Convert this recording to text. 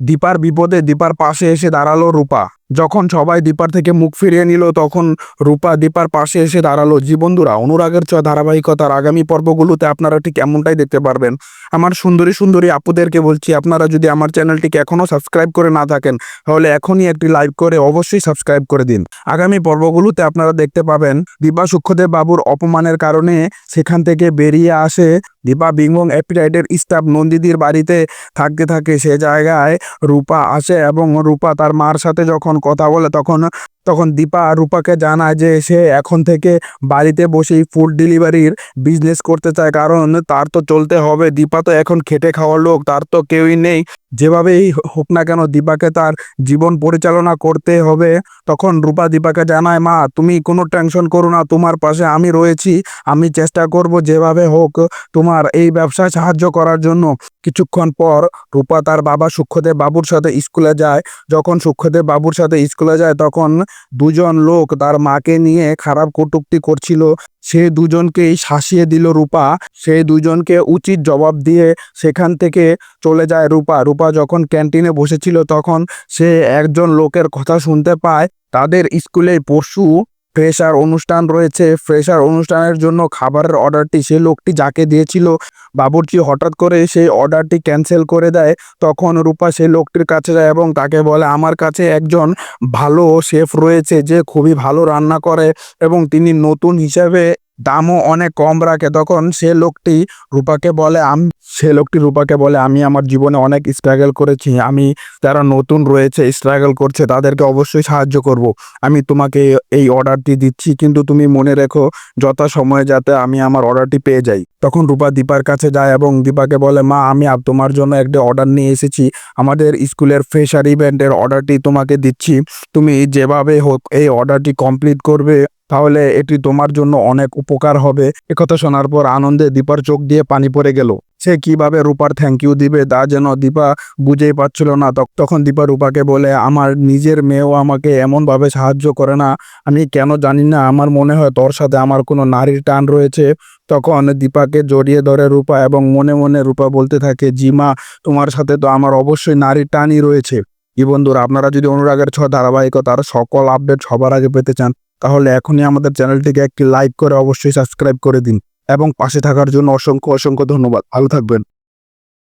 দীপার বিপদে দীপার পাশে এসে দাঁড়াল রূপা। যখন সবাই দীপার থেকে মুখ ফিরিয়ে নিল, তখন রূপা দীপার পাশে এসে দাঁড়াল। জি বন্ধুরা অনুরাগের চ ধারাবাহিকতার আগামী পর্বগুলোতে আপনারা ঠিক এমনটাই দেখতে পারবেন। আমার সুন্দরী সুন্দরী আপুদেরকে বলছি, আপনারা যদি আমার চ্যানেলটিকে এখনও সাবস্ক্রাইব করে না থাকেন, তাহলে এখনই একটি লাইক করে অবশ্যই সাবস্ক্রাইব করে দিন। আগামী পর্বগুলোতে আপনারা দেখতে পাবেন দীপা সূক্ষ্মদেব বাবুর অপমানের কারণে সেখান থেকে বেরিয়ে আসে দীপা বিংবং অ্যাপিরাইডের স্টাফ নন্দিদির বাড়িতে। থাকতে থাকে সে জায়গায় রূপা আসে এবং রূপা তার মার সাথে যখন কথা বলে তখন তখন দীপা রূপাকে জানায় যে সে এখন থেকে বাড়িতে বসেই ফুড ডেলিভারির বিজনেস করতে চায়। কারণ তার তো চলতে হবে। দীপা তো এখন খেটে খাওয়ার লোক, তার তো কেউই নেই। যেভাবেই হোক না কেন দীপাকে তার জীবন পরিচালনা করতে হবে। তখন রূপা দীপাকে জানায়, মা, তুমি কোনো টেনশন করো না। তোমার পাশে আমি রয়েছি। আমি চেষ্টা করব যেভাবে হোক তোমার এই ব্যবসায় সাহায্য করার জন্য। কিছুক্ষণ পর রূপা তার বাবা সুক্ষদেব বাবুর সাথে স্কুলে যায়। যখন সুক্ষদেব বাবুর সাথে স্কুলে যায়, তখন দুজন লোক তার মাকে নিয়ে খারাপ কটুক্তি করছিল। সে দুজনকেই শাসিয়ে দিল রূপা। সেই দুজনকে উচিত জবাব দিয়ে সেখান থেকে চলে যায় রূপা। রূপা যখন ক্যান্টিনে বসেছিল তখন সে একজন লোকের কথা শুনতে পায়। তাদের স্কুলে পরশু ফ্রেশার অনুষ্ঠান রয়েছে। ফ্রেশার অনুষ্ঠানের জন্য খাবারের অর্ডারটি সে লোকটি যাকে দিয়েছিল, বাবুর্চি হঠাৎ করে সেই অর্ডারটি ক্যান্সেল করে দেয়। তখন রূপা সেই লোকটির কাছে যায় এবং তাকে বলে, আমার কাছে একজন ভালো শেফ রয়েছে যে খুবই ভালো রান্না করে এবং তিনি নতুন হিসাবে দামও অনেক কম রাখে। তখন সে লোকটি রূপাকে বলে, আমি সে লোকটি রূপাকে বলে, আমি আমার জীবনে অনেক স্ট্রাগল করেছি। আমি যারা নতুন রয়েছে স্ট্রাগল করছে, তাদেরকে অবশ্যই সাহায্য করব। আমি তোমাকে এই অর্ডারটি দিচ্ছি, কিন্তু তুমি মনে রেখো, যথা সময়ে যাতে আমি আমার অর্ডারটি পেয়ে যাই। তখন রূপা দীপার কাছে যায় এবং দীপাকে বলে, মা, আমি তোমার জন্য একটি অর্ডার নিয়ে এসেছি। আমাদের স্কুলের ফ্রেশার ইভেন্টের অর্ডারটি তোমাকে দিচ্ছি। তুমি যেভাবে হোক, এই অর্ডারটি কমপ্লিট করবে। তাহলে এটি তোমার জন্য অনেক উপকার হবে। একথা শোনার পর আনন্দে দীপার চোখ দিয়ে পানি পড়ে গেল। সে কীভাবে রূপার থ্যাংক ইউ দিবে তা যেন দীপা বুঝেই পাচ্ছিল না। তখ- তখন দীপা রূপাকে বলে, আমার নিজের মেয়েও আমাকে এমনভাবে সাহায্য করে না। আমি কেন জানি না, আমার মনে হয় তোর সাথে আমার কোনো নারীর টান রয়েছে। তখন দীপাকে জড়িয়ে ধরে রূপা এবং মনে মনে রূপা বলতে থাকে জিমা তোমার সাথে তো আমার অবশ্যই নারীর টানই রয়েছে। কি বন্ধুরা, আপনারা যদি অনুরাগের ছ ধারাবাহিকতার সকল আপডেট সবার আগে পেতে চান তাহলে এখনই আমাদের চ্যানেলটিকে একটি লাইক করে অবশ্যই সাবস্ক্রাইব করে দিন। এবং পাশে থাকার জন্য অসংখ্য অসংখ্য ধন্যবাদ। ভালো থাকবেন।